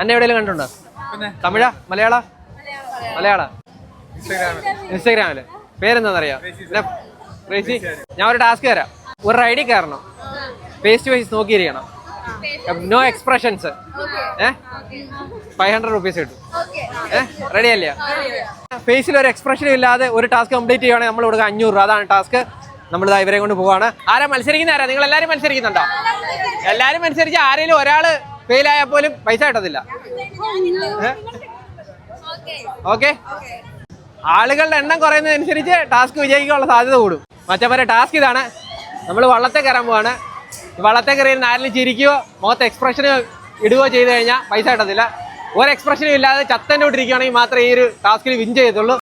അന്നെ എവിടെയെങ്കിലും കണ്ടിട്ടുണ്ടോ? പിന്നെ? തമിഴ? മലയാള? മലയാള? ഇൻസ്റ്റാഗ്രാമിൽ ഇൻസ്റ്റാഗ്രാമിൽ. പേരെന്താണെന്നറിയാം ഞാൻ ഒരു ടാസ്ക് തരാം. ഒരു ഐ ഡി കയറണം. ഫേസ് ടു ഫേസ് നോക്കിയിരിക്കണം. നോ എക്സ്പ്രഷൻസ് ഏ? ഫൈവ് ഹൺഡ്രഡ് റുപ്പീസ് കിട്ടും. ഏ? റെഡി അല്ലേ ഫേസിൽ ഒരു എക്സ്പ്രഷനും ഇല്ലാതെ ഒരു ടാസ്ക് കംപ്ലീറ്റ് ചെയ്യുവാണെങ്കിൽ നമ്മൾ കൊടുക്കുക അഞ്ഞൂറ് രൂപ. അതാണ് ടാസ്ക് നമ്മൾ ഇതാ ഇവരെ കൊണ്ട് പോവാണ്. ആരാ മത്സരിക്കുന്ന ആരാ? നിങ്ങൾ എല്ലാവരും മത്സരിക്കുന്നുണ്ടോ എല്ലാവരും മത്സരിച്ച് ആരെങ്കിലും ഒരാൾ ഫെയിൽ ആയാൽ പോലും പൈസ കിട്ടത്തില്ല. ഓക്കെ. ആളുകളുടെ എണ്ണം കുറയുന്നതനുസരിച്ച് ടാസ്ക് വിജയിക്കാനുള്ള സാധ്യത കൂടും. മറ്റേ ടാസ്ക് ഇതാണ്. നമ്മൾ വള്ളത്തെ കയറാൻ പോവാണ്. വള്ളത്തെ കയറിയിൽ നാരിൽ ചിരിക്കുകയോ മുഖത്ത് എക്സ്പ്രഷൻ ഇടുകയോ ചെയ്തു കഴിഞ്ഞാൽ പൈസ കിട്ടത്തില്ല. ഒരു എക്സ്പ്രഷനും ഇല്ലാതെ ചത്തന്റെ ഇരിക്കുകയാണെങ്കിൽ മാത്രമേ ഈ ഒരു ടാസ്കിൽ വിൻ ചെയ്യത്തുള്ളൂ.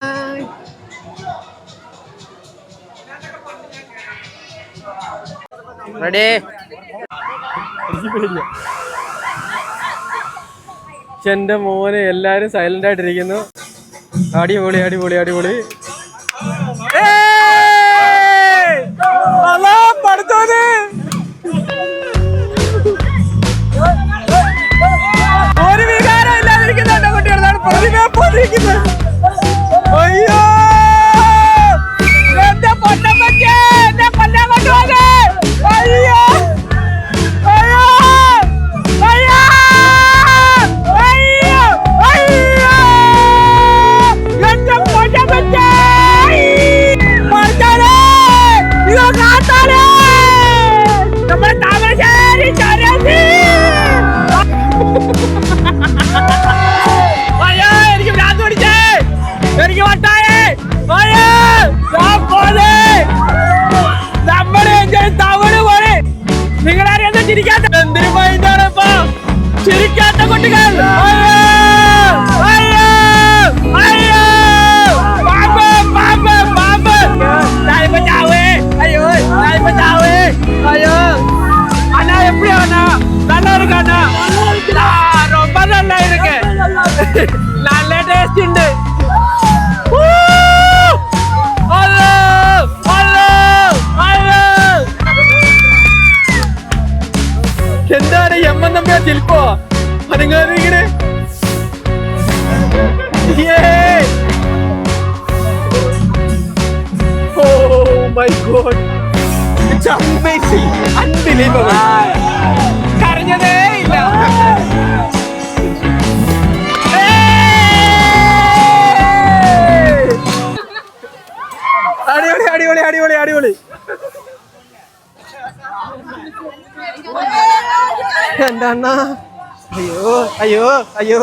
റെഡി എന്റെ മോന് എല്ലാവരും സൈലന്റ് ആയിട്ടിരിക്കുന്നു. അടിപൊളി അടിപൊളി അടിപൊളി. ടേസ്റ്റ് നല്ല ടേസ്റ്റ് ഉണ്ട്. എന്താണ് എം എൻ നമ്പ്യാ ശില്പോ അനങ്ങനെ ഓ my god It's amazing, unbelievable. അണ്ണ? അയ്യോ അയ്യോ അയ്യോ.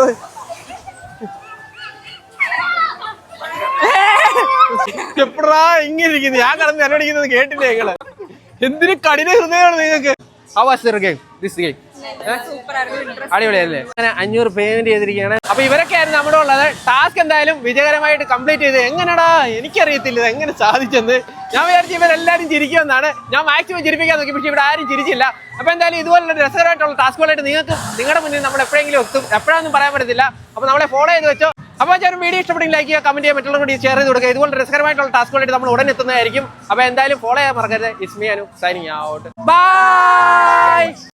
എപ്പടാ ഇങ്ങനെ ഇരിക്കുന്നു? ഞാൻ കടന്ന് നിലവിളിക്കുന്നത് കേട്ടില്ലേ നിങ്ങൾ? എന്തിനു കഠിന ഹൃദയമാണ് നിങ്ങൾക്ക്? ഗെയിം ദിസ് ഗെയിം അടിപൊളിയല്ലേ? അങ്ങനെ അഞ്ഞൂറ് പേയ്മെന്റ് ചെയ്തിരിക്കുകയാണ്. അപ്പൊ ഇവരൊക്കെയായിരുന്നു നമ്മുടെ ഉള്ളത്. ടാസ്ക് എന്തായാലും വിജയകരമായിട്ട് കംപ്ലീറ്റ് ചെയ്ത് എങ്ങനെടാ? എനിക്കറിയത്തില്ല എങ്ങനെ സാധിച്ചെന്ന്. ഞാൻ വിചാരിച്ചു ഇവരെല്ലാരും ചിരിക്കുമെന്നാണ്. ഞാൻ മാക്സിമം ചിരിപ്പിക്കാൻ നോക്കി പക്ഷെ ഇവിടെ ആരും ചിരിച്ചില്ല. അപ്പൊ എന്തായാലും ഇതുപോലുള്ള രസകരമായിട്ടുള്ള ടാസ്കുകളായിട്ട് നിങ്ങൾക്ക് നിങ്ങളുടെ മുന്നിൽ നമ്മൾ എപ്പോഴെങ്കിലും എത്തും. എപ്പോഴാണെന്നും പറയാൻ പറ്റത്തില്ല. അപ്പൊ നമ്മളെ ഫോളോ ചെയ്ത് വെച്ചോ. അപ്പോൾ ചേരും വീഡിയോ ഇഷ്ടപ്പെട്ടെങ്കിൽ ലൈക്ക് ചെയ്യുക കമന്റ് ചെയ്യുക മറ്റുള്ളവർ കൂടി ഷെയർ ചെയ്ത് കൊടുക്കുക. ഇതുപോലെ രസകരമായിട്ടുള്ള ടാസ്കുകളായിട്ട് നമ്മൾ ഉടൻ എത്തുന്നതായിരിക്കും. അപ്പോൾ എന്തായാലും ഫോളോ ചെയ്യാൻ മറക്കരുത്. It's me Anu signing out bye